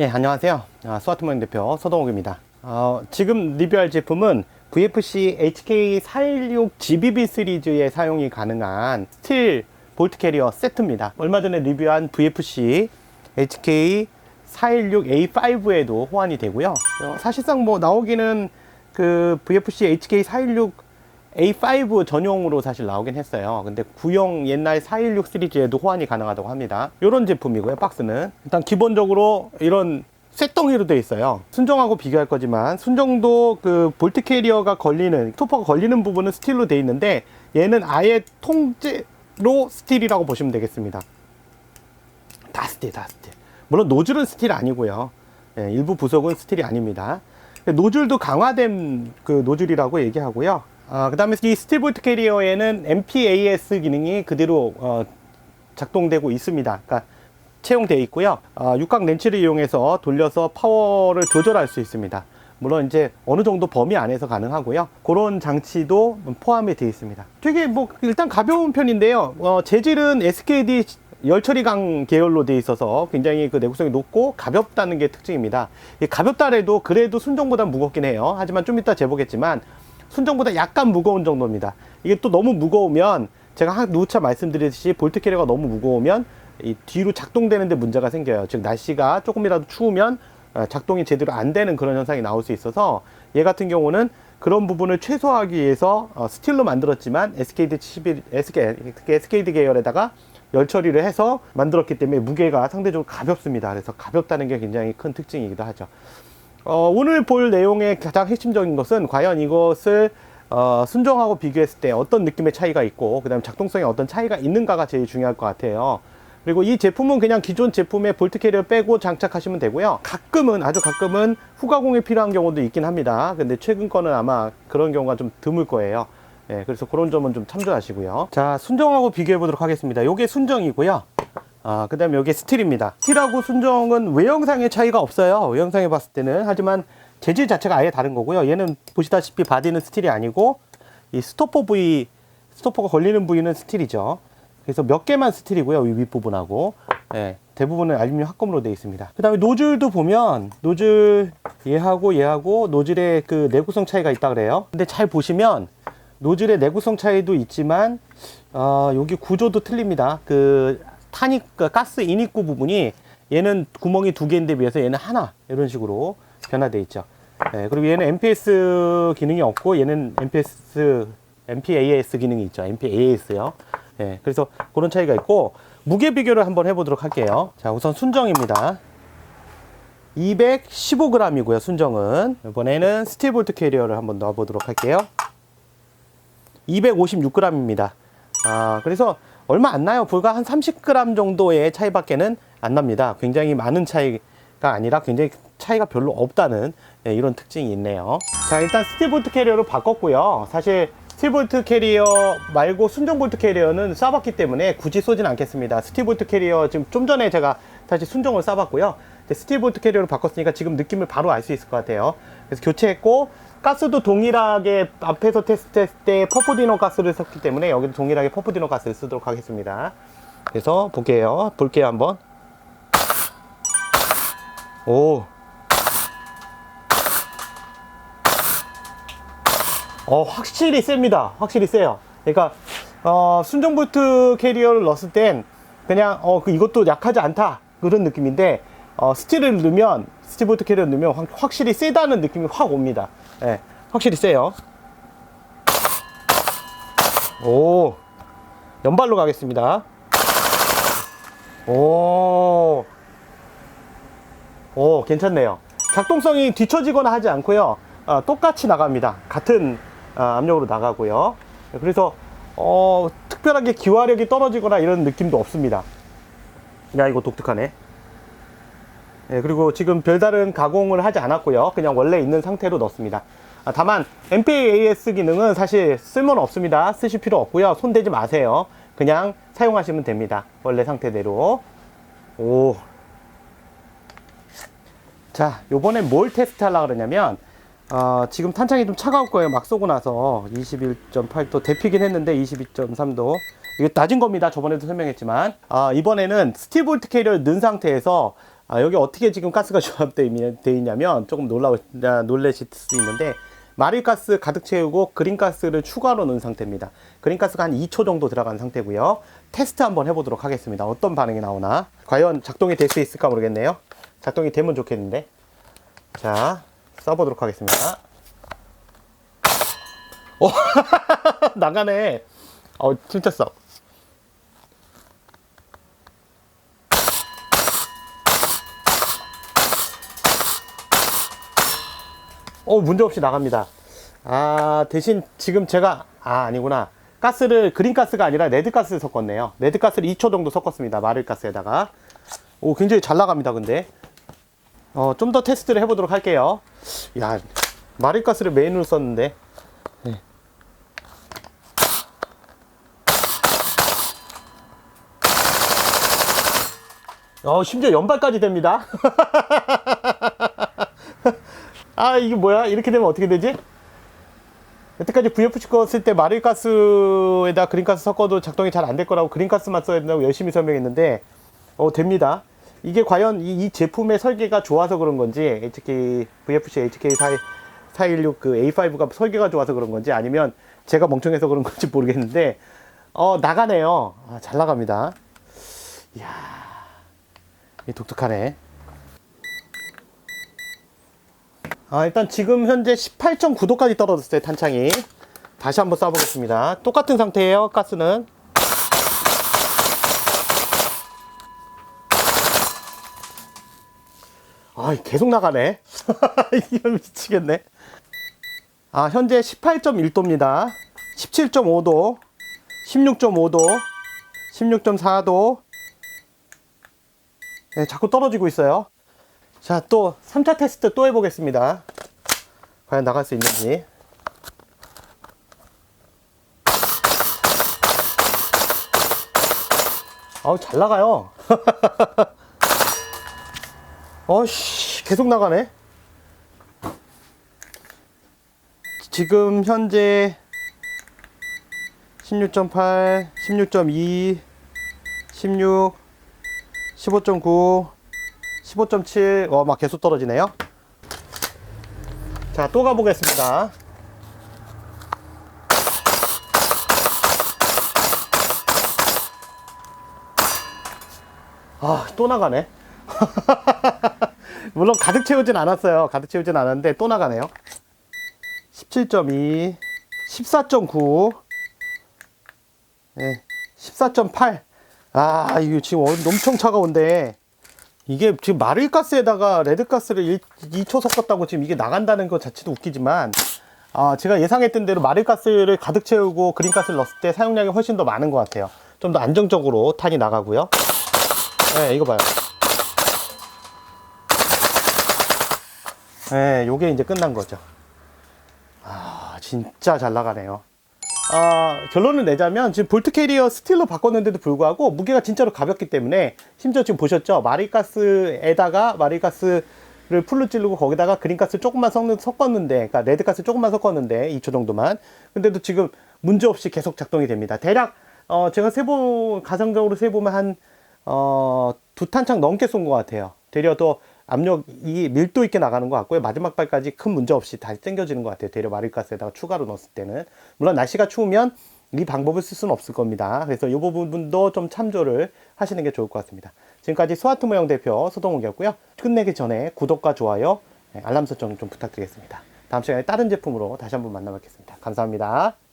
예, 안녕하세요. 아, 스와트모닝 대표 서동욱입니다. 어, 지금 리뷰할 제품은 VFC HK416 GBB 시리즈에 사용이 가능한 스틸 볼트 캐리어 세트입니다. 얼마 전에 리뷰한 VFC HK416A5에도 호환이 되고요. 어, 사실상 뭐 나오기는 그 VFC HK416 A5 전용으로 사실 나오긴 했어요. 근데 구형 옛날 416 시리즈에도 호환이 가능하다고 합니다. 이런 제품이고요, 박스는. 일단 기본적으로 이런 쇳덩이로 되어 있어요. 순정하고 비교할 거지만 순정도 그 볼트 캐리어가 걸리는 스토퍼가 걸리는 부분은 스틸로 되어 있는데 얘는 아예 통째로 스틸이라고 보시면 되겠습니다. 다 스틸, 다 스틸. 물론 노즐은 스틸 아니고요. 예, 일부 부속은 스틸이 아닙니다. 노즐도 강화된 그 노즐이라고 얘기하고요. 아, 그 다음에 이 스틸 볼트 캐리어에는 MPAS 기능이 그대로 어, 작동되고 있습니다. 그러니까 채용되어 있고요. 아, 육각 렌치를 이용해서 돌려서 파워를 조절할 수 있습니다. 물론 이제 어느 정도 범위 안에서 가능하고요. 그런 장치도 포함이 되어 있습니다. 되게 뭐 일단 가벼운 편인데요. 어, 재질은 SKD 열처리강 계열로 되어 있어서 굉장히 그 내구성이 높고 가볍다는 게 특징입니다. 이 가볍다래도 그래도 순정보다 무겁긴 해요. 하지만 좀 이따 재보겠지만 순정보다 약간 무거운 정도입니다. 이게 또 너무 무거우면 제가 한 누차 말씀드렸듯이 볼트 캐리어가 너무 무거우면 이 뒤로 작동되는데 문제가 생겨요. 즉 날씨가 조금이라도 추우면 어, 작동이 제대로 안 되는 그런 현상이 나올 수 있어서 얘 같은 경우는 그런 부분을 최소화하기 위해서 어, 스틸로 만들었지만 SKD 71, SK, SKD 계열에다가 열 처리를 해서 만들었기 때문에 무게가 상대적으로 가볍습니다. 그래서 가볍다는 게 굉장히 큰 특징이기도 하죠. 어, 오늘 볼 내용의 가장 핵심적인 것은 과연 이것을 어, 순정하고 비교했을 때 어떤 느낌의 차이가 있고 그 다음에 작동성에 어떤 차이가 있는가가 제일 중요할 것 같아요. 그리고 이 제품은 그냥 기존 제품의 볼트 캐리어 빼고 장착하시면 되고요. 가끔은 아주 가끔은 후가공이 필요한 경우도 있긴 합니다. 근데 최근 거는 아마 그런 경우가 좀 드물 거예요. 예, 그래서 그런 점은 좀 참조하시고요. 자, 순정하고 비교해 보도록 하겠습니다. 요게 순정이고요. 아, 그 다음에 여기 스틸입니다. 스틸하고 순정은 외형상의 차이가 없어요. 외형상에 봤을 때는. 하지만 재질 자체가 아예 다른 거고요. 얘는 보시다시피 바디는 스틸이 아니고 이 스토퍼 부위, 스토퍼가 걸리는 부위는 스틸이죠. 그래서 몇 개만 스틸이고요. 이 윗부분하고. 예, 대부분은 알루미늄 합금으로 되어 있습니다. 그 다음에 노즐도 보면 노즐 얘하고 얘하고 노즐의 그 내구성 차이가 있다 그래요. 근데 잘 보시면 노즐의 내구성 차이도 있지만 어, 여기 구조도 틀립니다. 그 탄입, 그 가스 인입구 부분이 얘는 구멍이 두 개인데 비해서 얘는 하나 이런 식으로 변화되어 있죠. 예, 그리고 얘는 MPS 기능이 없고 얘는 MPS, MPAS 기능이 있죠. MPAS요. 예, 그래서 그런 차이가 있고 무게 비교를 한번 해보도록 할게요. 자, 우선 순정입니다. 215g이고요. 순정은 이번에는 스틸 볼트 캐리어를 한번 넣어보도록 할게요. 256g입니다. 아, 그래서 얼마 안 나요. 불과 한 30g 정도의 차이밖에는 안 납니다. 굉장히 많은 차이가 아니라 굉장히 차이가 별로 없다는 예, 이런 특징이 있네요. 자, 일단 스틸 볼트 캐리어로 바꿨고요. 사실 스틸 볼트 캐리어 말고 순정 볼트 캐리어는 쏴봤기 때문에 굳이 쏘진 않겠습니다. 스틸 볼트 캐리어 지금 좀 전에 제가 사실 순정을 쏴봤고요. 스틸 볼트 캐리어로 바꿨으니까 지금 느낌을 바로 알 수 있을 것 같아요. 그래서 교체했고 가스도 동일하게 앞에서 테스트했을 때 퍼프디노 가스를 썼기 때문에 여기도 동일하게 퍼프디노 가스를 쓰도록 하겠습니다. 그래서 볼게요. 볼게요 한번. 오. 어, 확실히 셉니다. 확실히 세요. 그러니까, 어, 순정 볼트 캐리어를 넣었을 땐 그냥, 어, 그 이것도 약하지 않다. 그런 느낌인데, 어, 스틸을 넣으면, 스틸 볼트 캐리어를 넣으면 확- 확실히 세다는 느낌이 확 옵니다. 예, 확실히 세요. 오, 연발로 가겠습니다. 오, 오, 괜찮네요. 작동성이 뒤처지거나 하지 않고요. 아, 똑같이 나갑니다. 같은 아, 압력으로 나가고요. 그래서 어, 특별하게 기화력이 떨어지거나 이런 느낌도 없습니다. 야, 이거 독특하네. 예, 그리고 지금 별다른 가공을 하지 않았고요. 그냥 원래 있는 상태로 넣습니다. 아, 다만 MPAS 기능은 사실 쓸모는 없습니다. 쓰실 필요 없고요. 손대지 마세요. 그냥 사용하시면 됩니다. 원래 상태대로. 오. 자, 요번에 뭘 테스트 하려고 그러냐면 어, 지금 탄창이 좀 차가울 거예요. 막 쏘고 나서 21.8도 데피긴 했는데 22.3도 이게 낮은 겁니다. 저번에도 설명했지만 아, 이번에는 스티볼트 캐리어를 넣은 상태에서 아, 여기 어떻게 지금 가스가 조합되어 있냐- 되어 있냐면 조금 놀라우, 아, 놀라실 수 있는데 마릴가스 가득 채우고 그린가스를 추가로 넣은 상태입니다. 그린가스가 한 2초 정도 들어간 상태고요. 테스트 한번 해보도록 하겠습니다. 어떤 반응이 나오나. 과연 작동이 될 수 있을까 모르겠네요. 작동이 되면 좋겠는데. 자, 써보도록 하겠습니다. 오, 나가네. 어, 써. 어, 문제없이 나갑니다. 아, 대신 지금 제가, 아, 아니구나. 가스를, 그린가스가 아니라 레드가스를 섞었네요. 레드가스를 2초 정도 섞었습니다. 마를가스에다가. 오, 굉장히 잘 나갑니다, 근데. 어, 좀 더 테스트를 해보도록 할게요. 야, 마를가스를 메인으로 썼는데. 네. 어, 심지어 연발까지 됩니다. 아, 이게 뭐야? 이렇게 되면 어떻게 되지? 여태까지 VFC 거 쓸 때 마릴가스에다 그린가스 섞어도 작동이 잘 안 될 거라고 그린가스만 써야 된다고 열심히 설명했는데, 어, 됩니다. 이게 과연 이, 이 제품의 설계가 좋아서 그런 건지, HK, VFC HK 4, 416 그 A5가 설계가 좋아서 그런 건지, 아니면 제가 멍청해서 그런 건지 모르겠는데, 어, 나가네요. 아, 잘 나갑니다. 이야, 이 독특하네. 아, 일단 지금 현재 18.9도까지 떨어졌어요, 탄창이. 다시 한번 쏴보겠습니다. 똑같은 상태예요, 가스는. 아, 계속 나가네. 이거 미치겠네. 아, 현재 18.1도입니다. 17.5도, 16.5도, 16.4도. 네, 자꾸 떨어지고 있어요. 자, 또 3차 테스트 또 해보겠습니다. 과연 나갈 수 있는지. 아우, 잘 나가요. 어씨, 계속 나가네. 지금 현재 16.8, 16.2, 16, 15.9, 15.7, 어, 막 계속 떨어지네요. 자, 또 가보겠습니다. 아, 또 나가네. 물론 가득 채우진 않았어요. 가득 채우진 않았는데 또 나가네요. 17.2, 14.9, 네, 14.8. 아, 이거 지금 엄청 차가운데. 이게 지금 마를가스에다가 레드가스를 2초 섞었다고 지금 이게 나간다는 것 자체도 웃기지만 아, 제가 예상했던 대로 마를가스를 가득 채우고 그린가스를 넣었을 때 사용량이 훨씬 더 많은 것 같아요. 좀 더 안정적으로 탄이 나가고요. 네, 이거 봐요. 네, 요게 이제 끝난 거죠. 아, 진짜 잘 나가네요. 아, 결론을 내자면 지금 볼트 캐리어 스틸로 바꿨는데도 불구하고 무게가 진짜로 가볍기 때문에 심지어 지금 보셨죠? 마릴가스에다가 마릴가스 를 풀로 찌르고 거기다가 그린가스 조금만 섞는, 섞었는데 그러니까 레드가스 조금만 섞었는데 2초 정도만 근데도 지금 문제없이 계속 작동이 됩니다. 대략 어, 제가 세보 가정적으로 세보면 한 어, 두 탄창 넘게 쏜 것 같아요. 되려 더 압력이 밀도 있게 나가는 것 같고요. 마지막 발까지 큰 문제 없이 다시 당겨지는 것 같아요. 되려 마릴가스에다가 추가로 넣었을 때는. 물론 날씨가 추우면 이 방법을 쓸 수는 없을 겁니다. 그래서 이 부분도 좀 참조를 하시는 게 좋을 것 같습니다. 지금까지 스와트 모형 대표 소동욱이었고요. 끝내기 전에 구독과 좋아요, 네, 알람 설정 좀 부탁드리겠습니다. 다음 시간에 다른 제품으로 다시 한번 만나뵙겠습니다. 감사합니다.